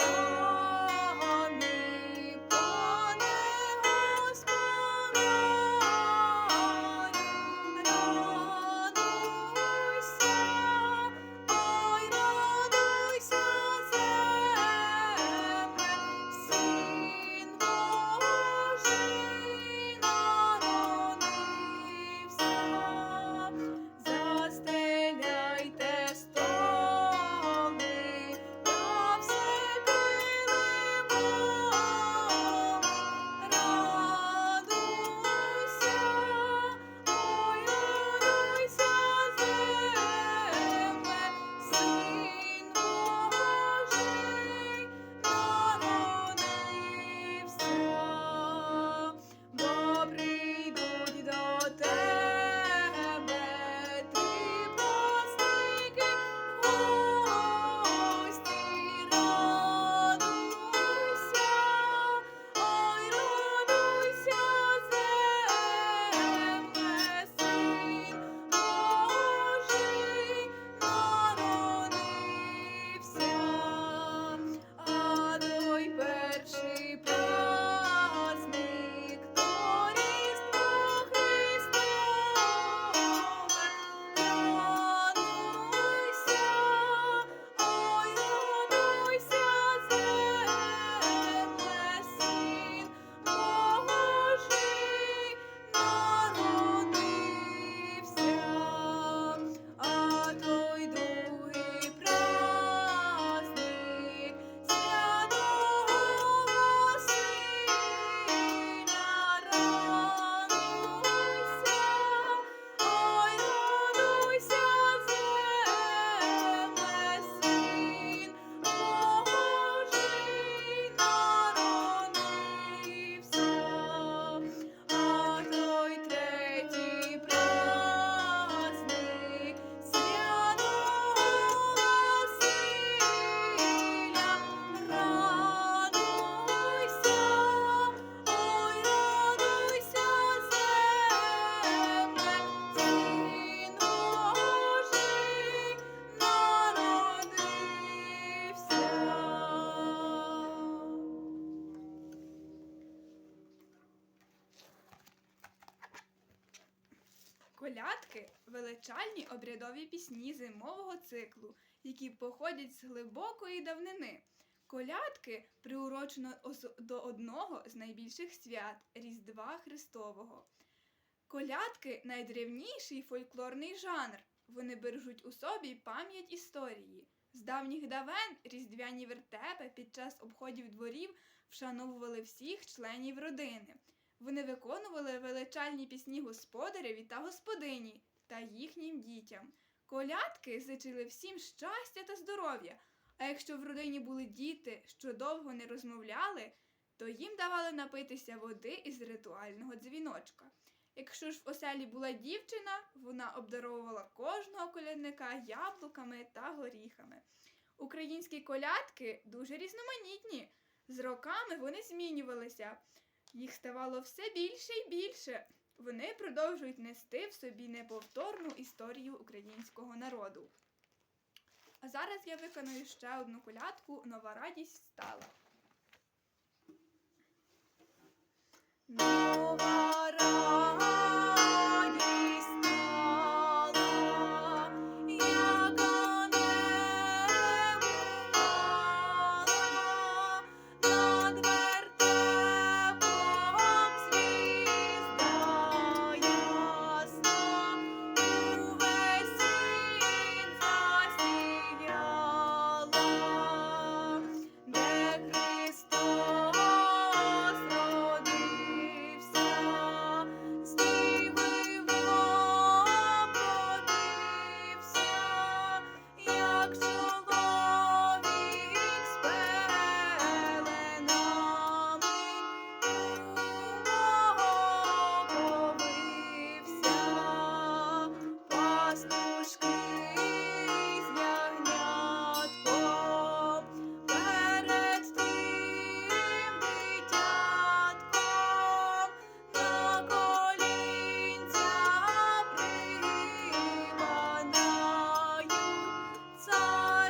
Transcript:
Thank you. Колядки величальні обрядові пісні зимового циклу, які походять з глибокої давнини. Колядки приурочено до одного з найбільших свят Різдва Христового. Колядки найдревніший фольклорний жанр. Вони бережуть у собі пам'ять історії. З давніх давен різдвяні вертепи під час обходів дворів вшановували всіх членів родини. Вони виконували величальні пісні господареві та господині та їхнім дітям. Колядки зичили всім щастя та здоров'я. А якщо в родині були діти, що довго не розмовляли, то їм давали напитися води із ритуального дзвіночка. Якщо ж в оселі була дівчина, вона обдаровувала кожного колядника яблуками та горіхами. Українські колядки дуже різноманітні. З роками вони змінювалися. Їх ставало все більше і більше. Вони продовжують нести в собі неповторну історію українського народу. А зараз я виконую ще одну колядку Нова радість стала. Нова радість